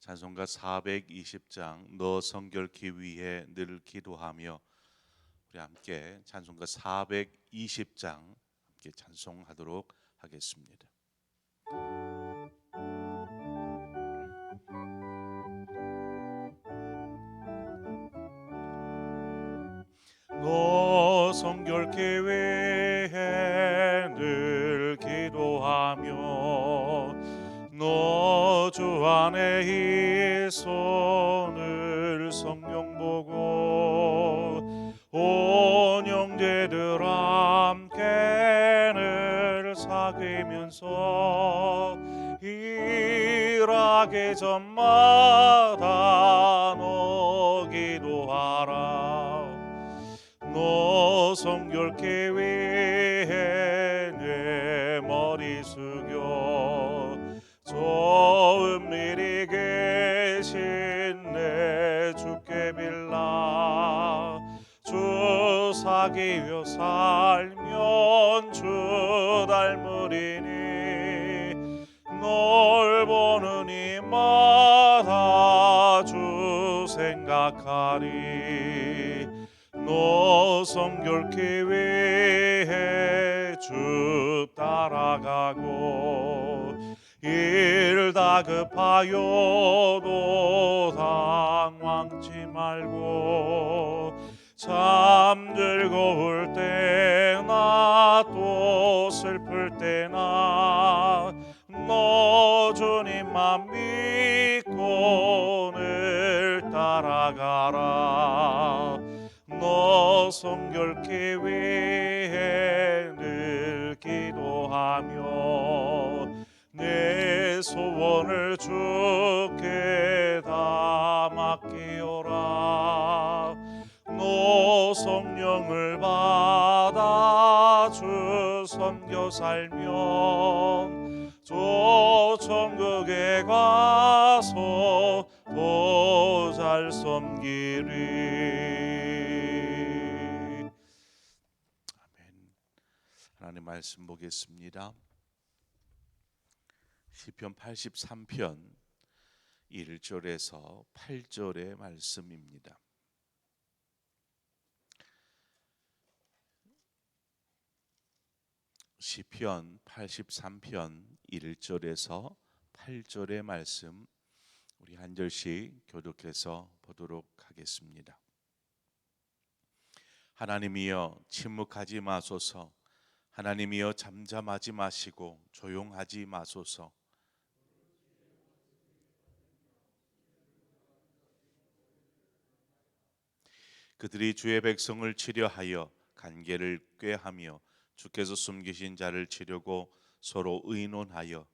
찬송가 420장 너 성결케 위해 늘 기도하며 우리 함께 찬송가 420장 함께 찬송하도록 하겠습니다. 너 성결케 위해 늘 기도하며 너 주 안에 있어 늘 성령 보고 온 형제들 함께 늘 사귀면서 일하기 전마다 위해 주 따라가고 일 다급하여도 당황치 말고 참 즐거울 때나 또 슬플 때나 너 주님만 믿고 늘 따라가라. 너 성결 주께 다 맡기오라. 너 성령을 받아 주 섬겨 살면 저 천국에 가서 더 잘 섬기리. 아멘. 하나님 말씀 보겠습니다 시편 83편 1절에서 8절의 말씀입니다. 시편 83편 1절에서 8절의 말씀 우리 한 절씩 교독해서 보도록 하겠습니다. 하나님이여 침묵하지 마소서. 하나님이여 잠잠하지 마시고 조용하지 마소서 그들이 주의 백성을 치려하여 간계를 꾀하며 주께서 숨기신 자를 치려고 서로 의논하여.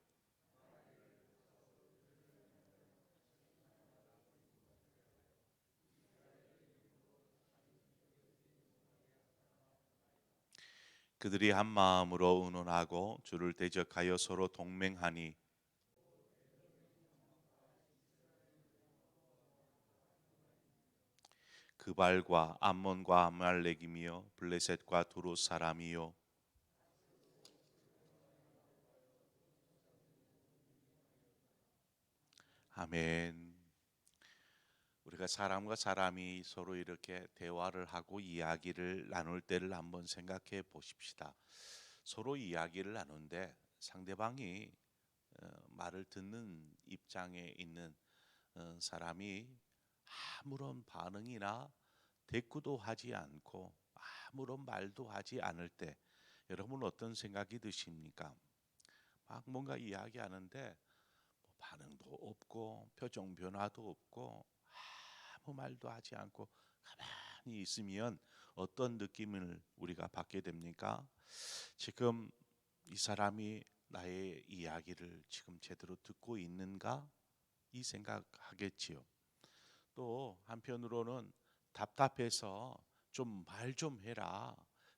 그들이 한 마음으로 의논하고 주를 대적하여 서로 동맹하니 그발과 암몬과 아말렉이며 블레셋과 두루 사람이요 아멘. 우리가 사람과 사람이 서로 이렇게 대화를 하고 이야기를 나눌 때를 한번 생각해 보십시다. 서로 이야기를 나누는데 상대방이 어, 말을 듣는 입장에 있는 어, 사람이 아무런 반응이나 대꾸도 하지 않고 아무런 말도 하지 않을 때 여러분 어떤 생각이 드십니까? 막 뭔가 이야기하는데 뭐 반응도 없고 표정 변화도 없고 아무 말도 하지 않고 가만히 있으면 어떤 느낌을 우리가 받게 됩니까? 지금 이 사람이 나의 이야기를 지금 제대로 듣고 있는가? 이 생각하겠지요. 또 한편으로는 답답해서 좀말좀 해라.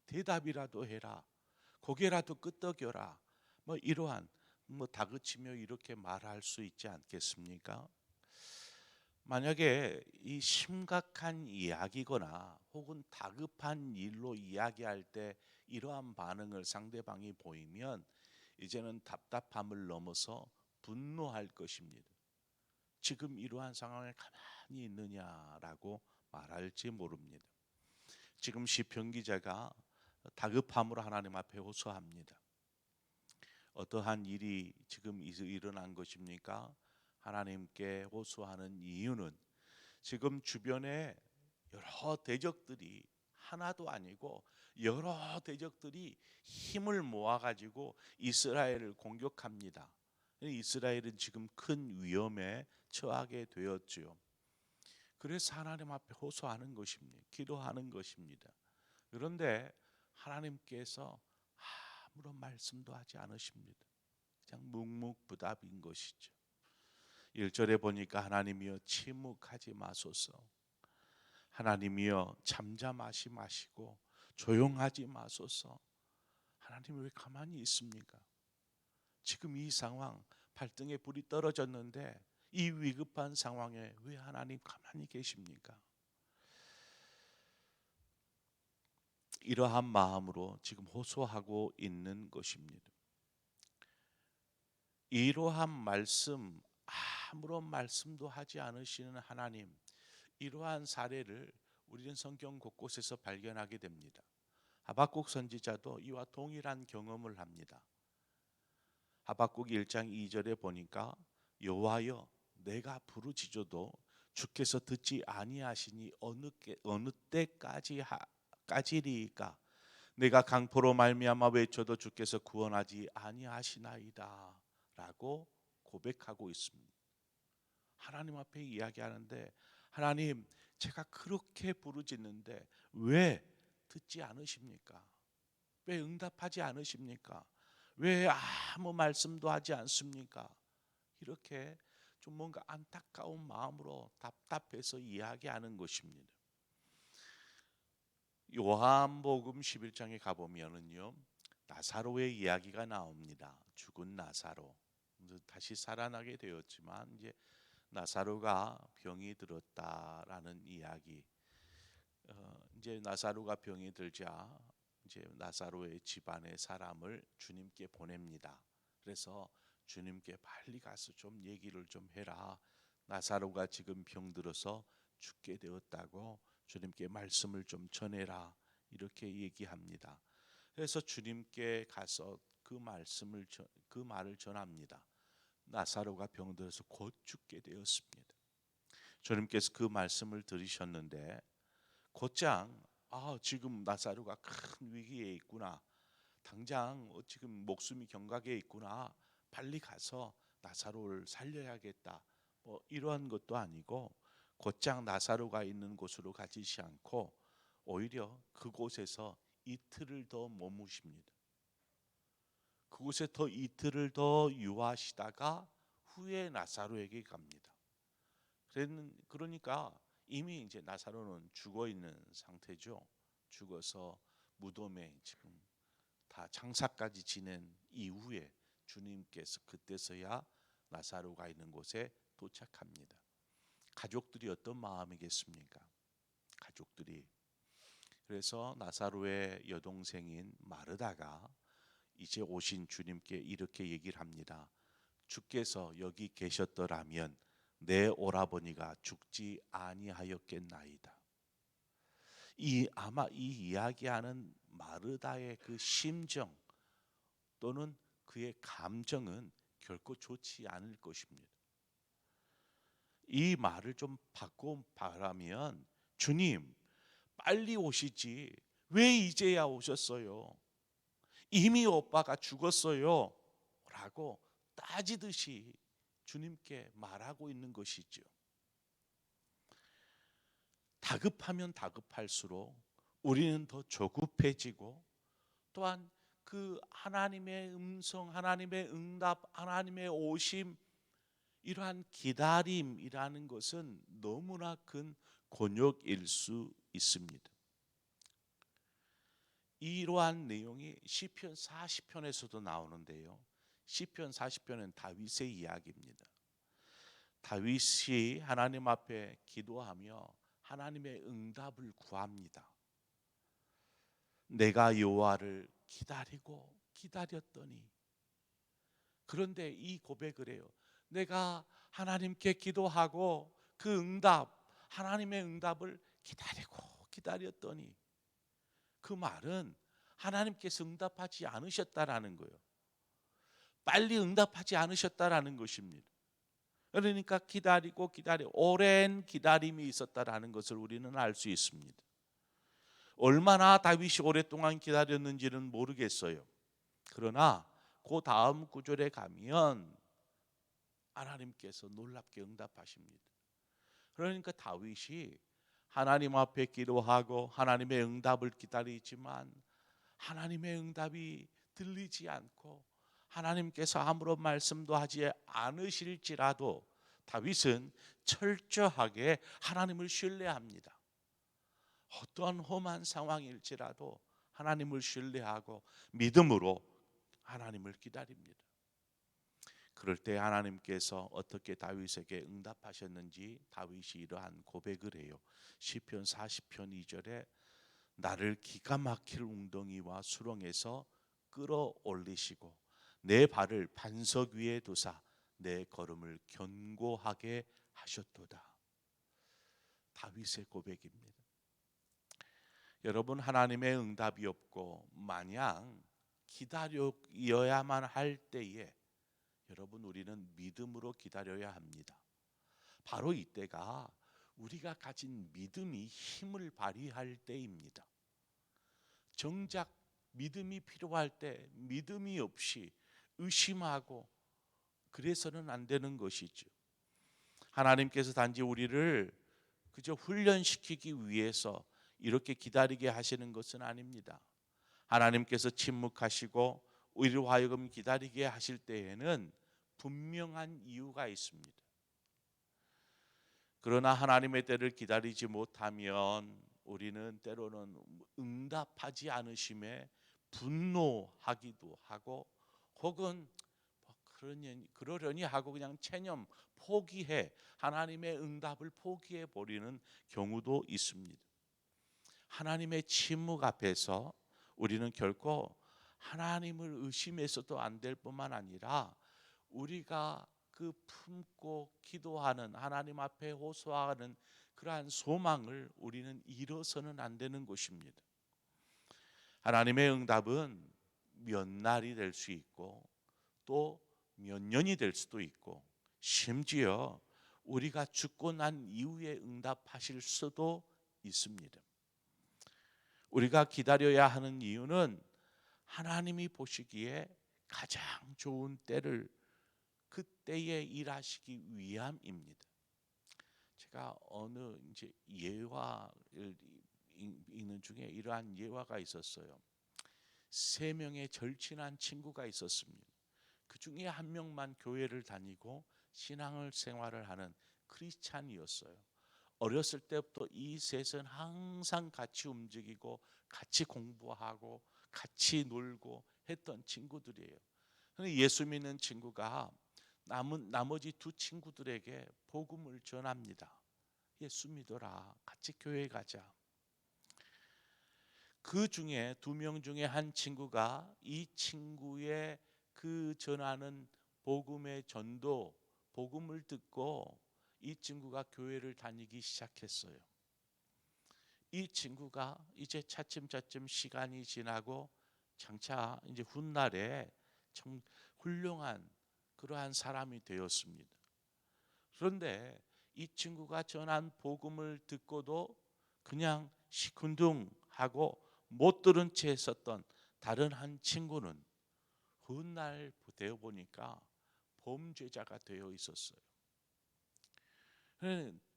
대답이라도 해라. 고개라도 끄덕여라. 뭐 이러한 뭐 다그치며 이렇게 말할 수 있지 않겠습니까? 만약에 이 심각한 이야기거나 혹은 다급한 일로 이야기할 때 이러한 반응을 상대방이 보이면 이제는 답답함을 넘어서 분노할 것입니다. 지금 이러한 상황에 가만히 있느냐라고 말할지 모릅니다. 지금 시편 기자가 다급함으로 하나님 앞에 호소합니다. 어떠한 일이 지금 일- 일어난 것입니까? 하나님께 호소하는 이유는 지금 주변에 여러 대적들이 하나도 아니고 여러 대적들이 힘을 모아 가지고 이스라엘을 공격합니다. 이스라엘은 지금 큰 위험에 처하게 되었지요. 그래서 하나님 앞에 호소하는 것입니다. 기도하는 것입니다. 그런데 하나님께서 아무런 말씀도 하지 않으십니다. 그냥 묵묵부답인 것이죠. 1절에 보니까 하나님이여 침묵하지 마소서. 하나님이여 잠잠하시 마시고 조용하지 마소서. 하나님 왜 가만히 있습니까? 지금 이 상황 발등에 불이 떨어졌는데 이 위급한 상황에 왜 하나님 가만히 계십니까? 이러한 마음으로 지금 호소하고 있는 것입니다. 이러한 말씀 아무런 말씀도 하지 않으시는 하나님 이러한 사례를 우리는 성경 곳곳에서 발견하게 됩니다. 하박국 선지자도 이와 동일한 경험을 합니다. 하박국 1장 2절에 보니까 여호와여 내가 부르짖어도 주께서 듣지 아니하시니 어느 게, 어느 때까지 하, 까지리까 내가 강포로 말미암아 외쳐도 주께서 구원하지 아니하시나이다라고 고백하고 있습니다. 하나님 앞에 이야기하는데 하나님 제가 그렇게 부르짖는데 왜 듣지 않으십니까? 왜 응답하지 않으십니까? 왜 아무 말씀도 하지 않습니까? 이렇게 좀 뭔가 안타까운 마음으로 답답해서 이야기하는 것입니다. 요한복음 11장에 가보면은요 나사로의 이야기가 나옵니다. 죽은 나사로 다시 살아나게 되었지만 이제 나사로가 병이 들었다라는 이야기. 어, 이제 나사로가 병이 들자 이제 나사로의 집안의 사람을 주님께 보냅니다. 그래서 주님께 빨리 가서 좀 얘기를 좀 해라. 나사로가 지금 병들어서 죽게 되었다고 주님께 말씀을 좀 전해라. 이렇게 얘기합니다. 그래서 주님께 가서 그 말씀을 전- 그 말을 전합니다. 나사로가 병들어서 곧 죽게 되었습니다. 주님께서 그 말씀을 들으셨는데 곧장 아 지금 나사로가 큰 위기에 있구나. 당장 어, 지금 목숨이 경각에 있구나. 빨리 가서 나사로를 살려야겠다. 뭐 이러한 것도 아니고 곧장 나사로가 있는 곳으로 가지시 않고 오히려 그곳에서 이틀을 더 머무십니다. 그곳에 더 이틀을 더 유하시다가 후에 나사로에게 갑니다. 그러니까 이미 이제 나사로는 죽어 있는 상태죠. 죽어서 무덤에 지금 다 장사까지 지낸 이후에 주님께서 그때서야 나사로가 있는 곳에 도착합니다. 가족들이 어떤 마음이겠습니까? 가족들이 그래서 나사로의 여동생인 마르다가 이제 오신 주님께 이렇게 얘기를 합니다. 주께서 여기 계셨더라면 내 오라버니가 죽지 아니하였겠나이다. 이 아마 이 이야기하는 마르다의 그 심정 또는 그의 감정은 결코 좋지 않을 것입니다. 이 말을 좀 바꿔 바라면 주님 빨리 오시지 왜 이제야 오셨어요? 이미 오빠가 죽었어요. 라고 따지듯이 주님께 말하고 있는 것이죠. 다급하면 다급할수록 우리는 더 조급해지고 또한 그 하나님의 음성, 하나님의 응답, 하나님의 오심 이러한 기다림이라는 것은 너무나 큰 곤욕일 수 있습니다. 이러한 내용이 시편 40편에서도 나오는데요. 시편 40편은 다윗의 이야기입니다. 다윗이 하나님 앞에 기도하며 하나님의 응답을 구합니다. 내가 여호와를 기다리고 기다렸더니 그런데 이 고백을 해요. 내가 하나님께 기도하고 그 응답 하나님의 응답을 기다리고 기다렸더니 그 말은 하나님께서 응답하지 않으셨다라는 거예요. 빨리 응답하지 않으셨다라는 것입니다. 그러니까 기다리고 기다려 오랜 기다림이 있었다라는 것을 우리는 알 수 있습니다. 얼마나 다윗이 오랫동안 기다렸는지는 모르겠어요. 그러나 그 다음 구절에 가면 하나님께서 놀랍게 응답하십니다. 그러니까 다윗이 하나님 앞에 기도하고 하나님의 응답을 기다리지만 하나님의 응답이 들리지 않고 하나님께서 아무런 말씀도 하지 않으실지라도 다윗은 철저하게 하나님을 신뢰합니다. 어떠한 험한 상황일지라도 하나님을 신뢰하고 믿음으로 하나님을 기다립니다. 그럴 때 하나님께서 어떻게 다윗에게 응답하셨는지 다윗이 이러한 고백을 해요. 시편 40편 2절에 나를 기가 막힐 웅덩이와 수렁에서 끌어올리시고 내 발을 반석 위에 두사 내 걸음을 견고하게 하셨도다. 다윗의 고백입니다. 여러분 하나님의 응답이 없고 마냥 기다려야만 할 때에 여러분 우리는 믿음으로 기다려야 합니다. 바로 이때가 우리가 가진 믿음이 힘을 발휘할 때입니다. 정작 믿음이 필요할 때 믿음이 없이 의심하고 그래서는 안 되는 것이죠. 하나님께서 단지 우리를 그저 훈련시키기 위해서 이렇게 기다리게 하시는 것은 아닙니다. 하나님께서 침묵하시고 우리로 하여금 기다리게 하실 때에는 분명한 이유가 있습니다. 그러나 하나님의 때를 기다리지 못하면 우리는 때로는 응답하지 않으심에 분노하기도 하고 혹은 뭐 그러니 그러려니 하고 그냥 체념 포기해 하나님의 응답을 포기해 버리는 경우도 있습니다. 하나님의 침묵 앞에서 우리는 결코 하나님을 의심해서도 안 될 뿐만 아니라 우리가 그 품고 기도하는 하나님 앞에 호소하는 그러한 소망을 우리는 잃어서는 안 되는 것입니다. 하나님의 응답은 몇 날이 될 수 있고 또 몇 년이 될 수도 있고 심지어 우리가 죽고 난 이후에 응답하실 수도 있습니다. 우리가 기다려야 하는 이유는 하나님이 보시기에 가장 좋은 때를 그때에 일하시기 위함입니다. 제가 어느 이제 예화를 읽는 중에 이러한 예화가 있었어요. 세 명의 절친한 친구가 있었습니다. 그 중에 한 명만 교회를 다니고 신앙을 생활을 하는 크리스찬이었어요. 어렸을 때부터 이 셋은 항상 같이 움직이고 같이 공부하고 같이 놀고 했던 친구들이에요. 근데 예수 믿는 친구가 남은 나머지 두 친구들에게 복음을 전합니다. 예수 믿어라. 같이 교회 가자. 그 중에 두 명 중에 한 친구가 이 친구의 그 전하는 복음의 전도 복음을 듣고 이 친구가 교회를 다니기 시작했어요. 이 친구가 이제 차츰차츰 시간이 지나고 장차 이제 훗날에 참 훌륭한 그러한 사람이 되었습니다. 그런데 이 친구가 전한 복음을 듣고도 그냥 시큰둥하고 못 들은 채 있었던 다른 한 친구는 훗날 되어 보니까 범죄자가 되어 있었어요.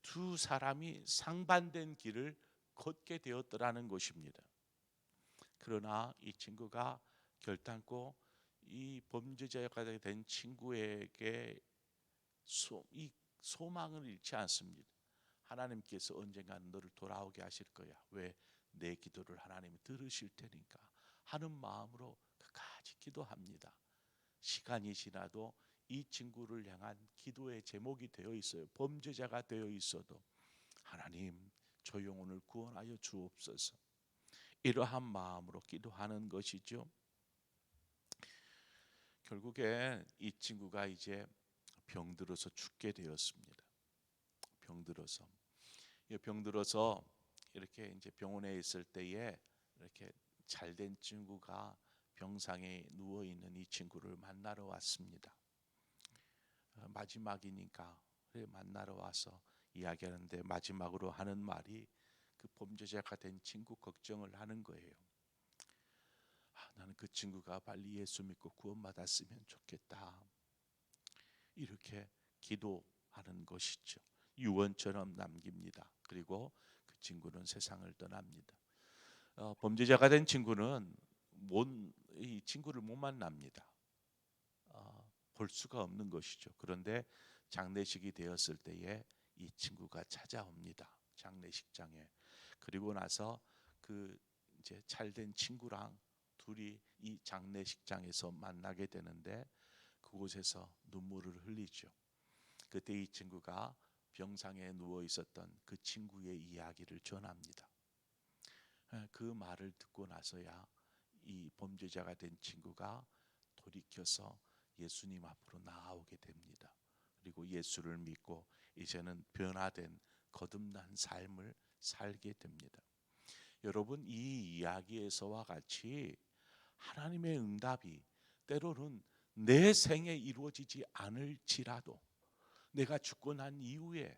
두 사람이 상반된 길을 걷게 되었더라는 것입니다. 그러나 이 친구가 결단코 이 범죄자가 된 친구에게 소, 이 소망을 잃지 않습니다. 하나님께서 언젠가는 너를 돌아오게 하실 거야. 왜? 내 기도를 하나님이 들으실 테니까 하는 마음으로 끝까지 기도합니다. 시간이 지나도 이 친구를 향한 기도의 제목이 되어 있어요. 범죄자가 되어 있어도 하나님 저 영혼을 구원하여 주옵소서. 이러한 마음으로 기도하는 것이죠. 결국에 이 친구가 이제 병들어서 죽게 되었습니다. 병들어서 병들어서 이렇게 이제 병원에 있을 때에 이렇게 잘된 친구가 병상에 누워 있는 이 친구를 만나러 왔습니다. 어, 마지막이니까 만나러 와서 이야기하는데 마지막으로 하는 말이 그 범죄자가 된 친구 걱정을 하는 거예요. 아, 나는 그 친구가 빨리 예수 믿고 구원받았으면 좋겠다. 이렇게 기도하는 것이죠. 유언처럼 남깁니다. 그리고 그 친구는 세상을 떠납니다. 어, 범죄자가 된 친구는 못, 이 친구를 못 만납니다. 어, 볼 수가 없는 것이죠. 그런데 장례식이 되었을 때에 이 친구가 찾아옵니다. 장례식장에. 그리고 나서 그 이제 잘된 친구랑 둘이 이 장례식장에서 만나게 되는데 그곳에서 눈물을 흘리죠. 그때 이 친구가 병상에 누워 있었던 그 친구의 이야기를 전합니다. 그 말을 듣고 나서야 이 범죄자가 된 친구가 돌이켜서 예수님 앞으로 나아오게 됩니다. 그리고 예수를 믿고 이제는 변화된 거듭난 삶을 살게 됩니다. 여러분 이 이야기에서와 같이 하나님의 응답이 때로는 내 생에 이루어지지 않을지라도 내가 죽고 난 이후에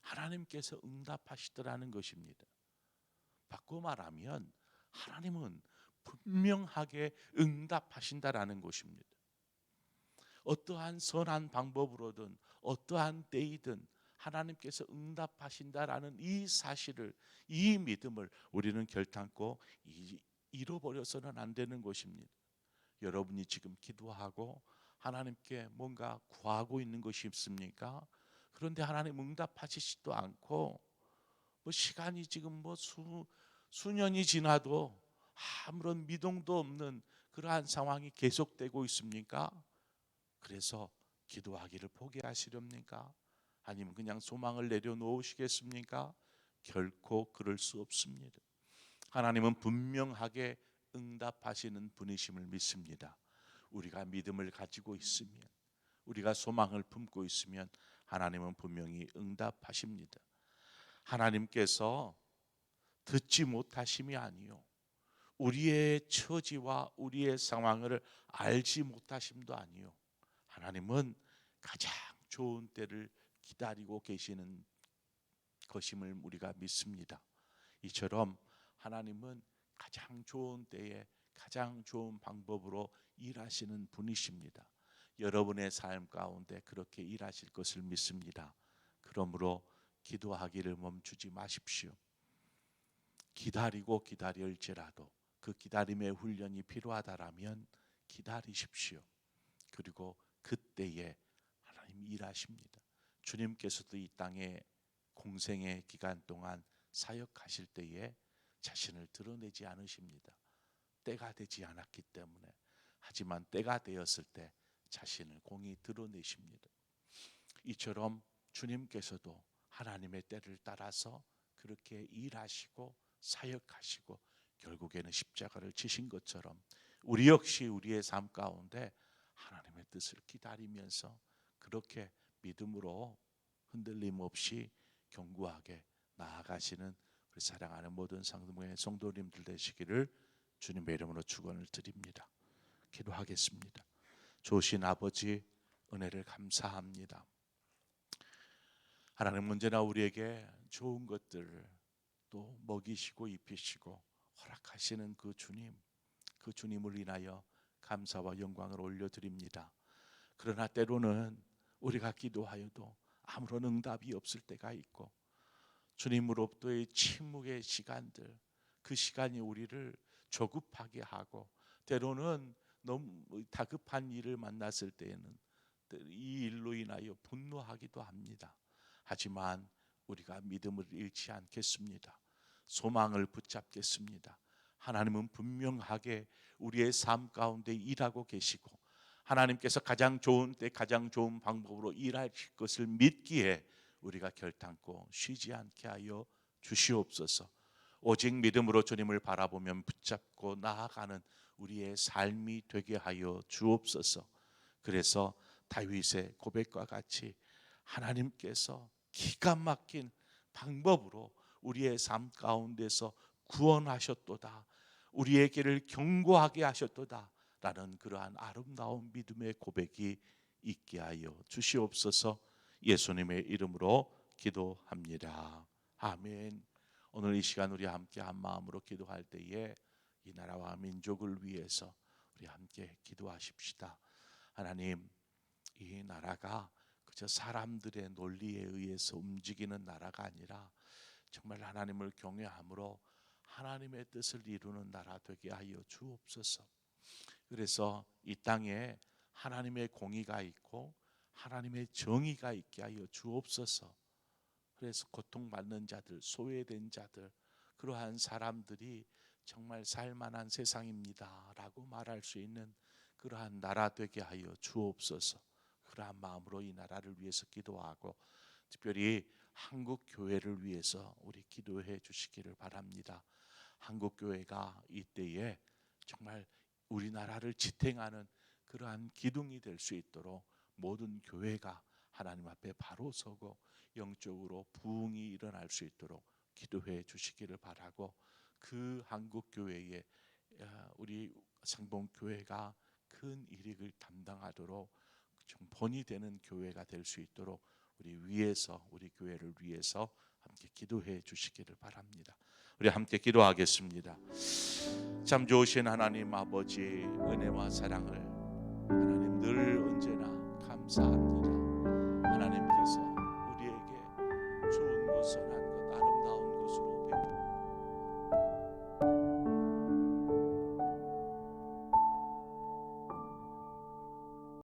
하나님께서 응답하시더라는 것입니다. 바꿔 말하면 하나님은 분명하게 응답하신다라는 것입니다. 어떠한 선한 방법으로든 어떠한 때이든 하나님께서 응답하신다라는 이 사실을 이 믿음을 우리는 결단코 잃어버려서는 안 되는 것입니다. 여러분이 지금 기도하고 하나님께 뭔가 구하고 있는 것이 있습니까? 그런데 하나님 응답하시지도 않고 뭐 시간이 지금 뭐 수, 수년이 지나도 아무런 미동도 없는 그러한 상황이 계속되고 있습니까? 그래서 기도하기를 포기하시렵니까? 아니면 그냥 소망을 내려놓으시겠습니까? 결코 그럴 수 없습니다. 하나님은 분명하게 응답하시는 분이심을 믿습니다. 우리가 믿음을 가지고 있으면 우리가 소망을 품고 있으면 하나님은 분명히 응답하십니다. 하나님께서 듣지 못하심이 아니요 우리의 처지와 우리의 상황을 알지 못하심도 아니요 하나님은 가장 좋은 때를 기다리고 계시는 것임을 우리가 믿습니다. 이처럼 하나님은 가장 좋은 때에 가장 좋은 방법으로 일하시는 분이십니다. 여러분의 삶 가운데 그렇게 일하실 것을 믿습니다. 그러므로 기도하기를 멈추지 마십시오. 기다리고 기다릴지라도 그 기다림의 훈련이 필요하다라면 기다리십시오. 그리고 그때에 하나님 일하십니다. 주님께서도 이 땅에 공생의 기간 동안 사역하실 때에 자신을 드러내지 않으십니다. 때가 되지 않았기 때문에 하지만 때가 되었을 때 자신을 공히 드러내십니다. 이처럼 주님께서도 하나님의 때를 따라서 그렇게 일하시고 사역하시고 결국에는 십자가를 지신 것처럼 우리 역시 우리의 삶 가운데 하나님의 뜻을 기다리면서 그렇게 믿음으로 흔들림 없이 견고하게 나아가시는 우리 사랑하는 모든 성도님들 되시기를 주님의 이름으로 축원을 드립니다. 기도하겠습니다. 좋으신 아버지 은혜를 감사합니다. 하나님 언제나 우리에게 좋은 것들을 또 먹이시고 입히시고 허락하시는 그 주님, 그 주님을 인하여 감사와 영광을 올려드립니다. 그러나 때로는 우리가 기도하여도 아무런 응답이 없을 때가 있고 주님으로부터의 침묵의 시간들, 그 시간이 우리를 조급하게 하고 때로는 너무 다급한 일을 만났을 때에는 이 일로 인하여 분노하기도 합니다. 하지만 우리가 믿음을 잃지 않겠습니다. 소망을 붙잡겠습니다. 하나님은 분명하게 우리의 삶 가운데 일하고 계시고 하나님께서 가장 좋은 때 가장 좋은 방법으로 일하실 것을 믿기에 우리가 결단코 쉬지 않게 하여 주시옵소서. 오직 믿음으로 주님을 바라보면 붙잡고 나아가는 우리의 삶이 되게 하여 주옵소서. 그래서 다윗의 고백과 같이 하나님께서 기가 막힌 방법으로 우리의 삶 가운데서 구원하셨도다. 우리의 길을 경고하게 하셨도다. 라는 그러한 아름다운 믿음의 고백이 있게 하여 주시옵소서. 예수님의 이름으로 기도합니다. 아멘. 오늘 이 시간 우리 함께 한 마음으로 기도할 때에 이 나라와 민족을 위해서 우리 함께 기도하십시다. 하나님, 이 나라가 그저 사람들의 논리에 의해서 움직이는 나라가 아니라 정말 하나님을 경외함으로 하나님의 뜻을 이루는 나라 되게 하여 주옵소서. 그래서 이 땅에 하나님의 공의가 있고 하나님의 정의가 있게 하여 주옵소서. 그래서 고통받는 자들, 소외된 자들, 그러한 사람들이 정말 살만한 세상입니다라고 말할 수 있는 그러한 나라 되게 하여 주옵소서. 그러한 마음으로 이 나라를 위해서 기도하고 특별히 한국 교회를 위해서 우리 기도해 주시기를 바랍니다. 한국 교회가 이때에 정말 우리나라를 지탱하는 그러한 기둥이 될 수 있도록 모든 교회가 하나님 앞에 바로 서고 영적으로 부흥이 일어날 수 있도록 기도해 주시기를 바라고 그 한국 교회에 우리 상봉 교회가 큰 일익을 담당하도록 좀 본이 되는 교회가 될 수 있도록 우리 위에서 우리 교회를 위해서 함께 기도해 주시기를 바랍니다. 우리 함께 기도하겠습니다. 참 좋으신 하나님 아버지 은혜와 사랑을 하나님 늘 언제나 감사합니다.